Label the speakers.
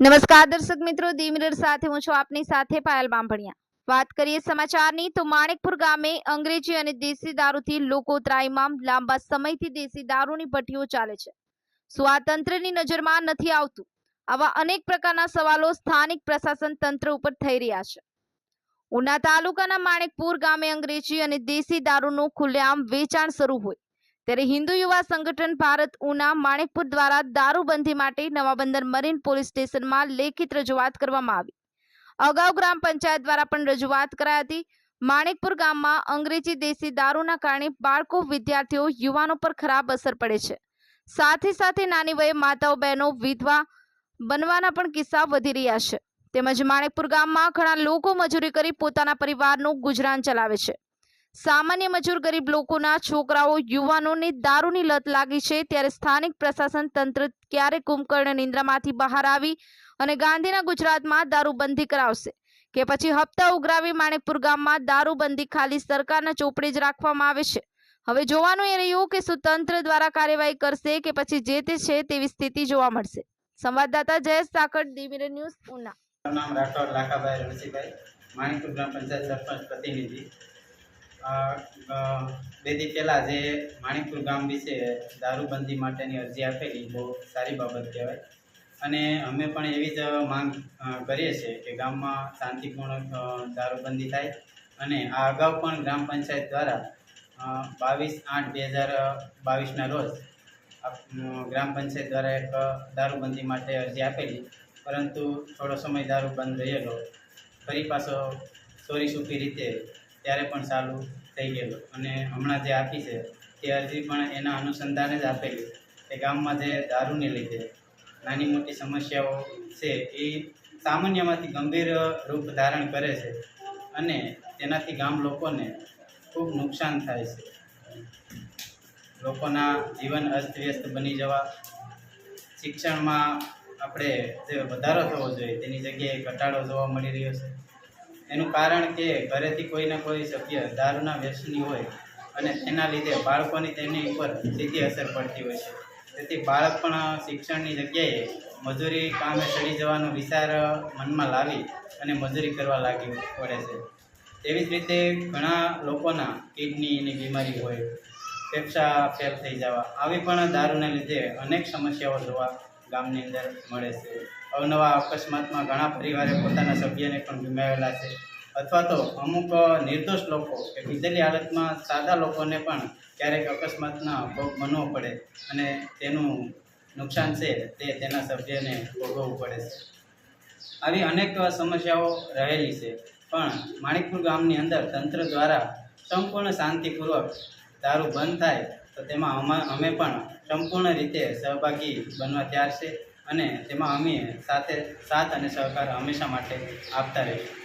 Speaker 1: નમસ્કાર દર્શક મિત્રો દી સાથે હું છું આપની સાથે પાયલ બાંભણિયા વાત કરીએ સમાચારની તો માણેકપુર ગામે અંગ્રેજી અને દેશી દારૂથી લોકો ત્રાઈમામ લાંબા સમયથી દેશી દારૂની ભઠ્ઠીઓ ચાલે છે. શું નજરમાં નથી આવતું. આવા અનેક પ્રકારના સવાલો સ્થાનિક પ્રશાસન તંત્ર ઉપર થઈ રહ્યા છે. ઉના તાલુકાના માણેકપુર ગામે અંગ્રેજી અને દેશી દારૂનું ખુલ્લેઆમ વેચાણ શરૂ હોય. ત્યારે હિન્દુ યુવા સંગઠન ભારત ઉના માણેકપુર દ્વારા દારૂબંધી માટે નવાબંદર મરીન પોલીસ સ્ટેશનમાં લેખિત રજૂઆત કરવામાં આવી. અગાઉ ગ્રામ પંચાયત દ્વારા પણ રજૂઆત કરાઈ હતી. માણેકપુર ગામમાં અંગ્રેજી દેશી દારૂના કારણે બાળકો, વિદ્યાર્થીઓ, યુવાનો પર ખરાબ અસર પડે છે. સાથે સાથે નાની વયે માતાઓ, બહેનો, વિધવા બનવાના પણ કિસ્સા વધી રહ્યા છે. તેમજ માણેકપુર ગામમાં ઘણા લોકો મજૂરી કરી પોતાના પરિવારનું ગુજરાન ચલાવે છે. સામાન્ય મજૂર ગરીબ લોકોના છોકરાઓ, યુવાનોને દારૂની લત લાગી છે. ત્યારે સ્થાનિક પ્રશાસન તંત્ર ક્યારે કુંભકર્ણ નિંદ્રામાંથી બહાર આવી અને ગાંધીના ગુજરાતમાં દારૂબંધી કરાવશે? કે પછી હપ્તા ઉઘરાવી માણેકપુર ગામમાં દારૂબંધી ખાલી સરકારના ચોપડે જ રાખવામાં આવે છે? હવે જોવાનું એ રહ્યું કે શું તંત્ર દ્વારા કાર્યવાહી કરશે કે પછી જે તે છે તેવી સ્થિતિ જોવા મળશે? સંવાદદાતા જયેશ સાકર ડીમીર ન્યૂઝ, ઉના.
Speaker 2: નામ રાઠોડ લાખાભાઈ રણજીભાઈ માણેકપુર ગ્રામ પંચાયત સરપંચ પ્રતિનિધિ. બે દી પહેલાં જે માણિકપુર ગામ વિશે દારૂબંધી માટેની અરજી આપેલી, બહુ સારી બાબત કહેવાય. અને અમે પણ એવી જ માંગ કરીએ છીએ કે ગામમાં શાંતિપૂર્ણ દારૂબંધી થાય. અને આ અગાઉ પણ ગ્રામ પંચાયત દ્વારા બાવીસ આઠ બે હજાર બાવીસના રોજ ગ્રામ પંચાયત દ્વારા એક દારૂબંધી માટે અરજી આપેલી. પરંતુ થોડો સમય દારૂ બંધ રહેલો. ફરી પાછો ચોરી રીતે ત્યારે પણ ચાલુ થઈ ગયેલો. અને હમણાં જે આપી છે, તે અરજી પણ એના અનુસંધાને જ આપેલી કે ગામમાં જે દારૂને લીધે નાની મોટી સમસ્યાઓ છે, એ સામાન્યમાંથી ગંભીર રૂપ ધારણ કરે છે અને તેનાથી ગામ લોકોને ખૂબ નુકસાન થાય છે. લોકોના જીવન અસ્તવ્યસ્ત બની જવા, શિક્ષણમાં આપણે જે વધારો થવો જોઈએ, તેની જગ્યાએ ઘટાડો જોવા મળી રહ્યો છે. એનું કારણ કે ઘરેથી કોઈના કોઈ સભ્ય દારૂના વ્યસની હોય અને તેના લીધે બાળકોની તેની ઉપર સીધી અસર પડતી હોય છે. તેથી બાળક પણ શિક્ષણની જગ્યાએ મજૂરી કામે ચડી જવાનો વિચાર મનમાં લાવી અને મજૂરી કરવા લાગી પડે છે. તેવી જ રીતે ઘણા લોકોના કિડનીની બીમારી હોય, ફેફસા ફેલ થઈ જવા, આવી પણ દારૂને લીધે અનેક સમસ્યાઓ જોવા ગામની અંદર મળે છે. અવનવા અકસ્માતમાં ઘણા પરિવારે પોતાના સભ્યને પણ ગુમાવેલા છે. અથવા તો અમુક નિર્દોષ લોકો કે પીધેલી હાલતમાં સાદા લોકોને પણ ક્યારેક અકસ્માતના ભોગ બનવો પડે અને તેનું નુકસાન છે તે તેના સભ્યને ભોગવવું પડે છે. આવી અનેક સમસ્યાઓ રહેલી છે. પણ માણિકપુર ગામની અંદર તંત્ર દ્વારા સંપૂર્ણ શાંતિપૂર્વક દારૂ બંધ થાય તો તેમાં અમે અમે પણ સંપૂર્ણ રીતે સહભાગી બનવા તૈયાર છે અને તેમાં અમે સાથે સાથ અને સહકાર હંમેશા માટે આપતા રહીશું.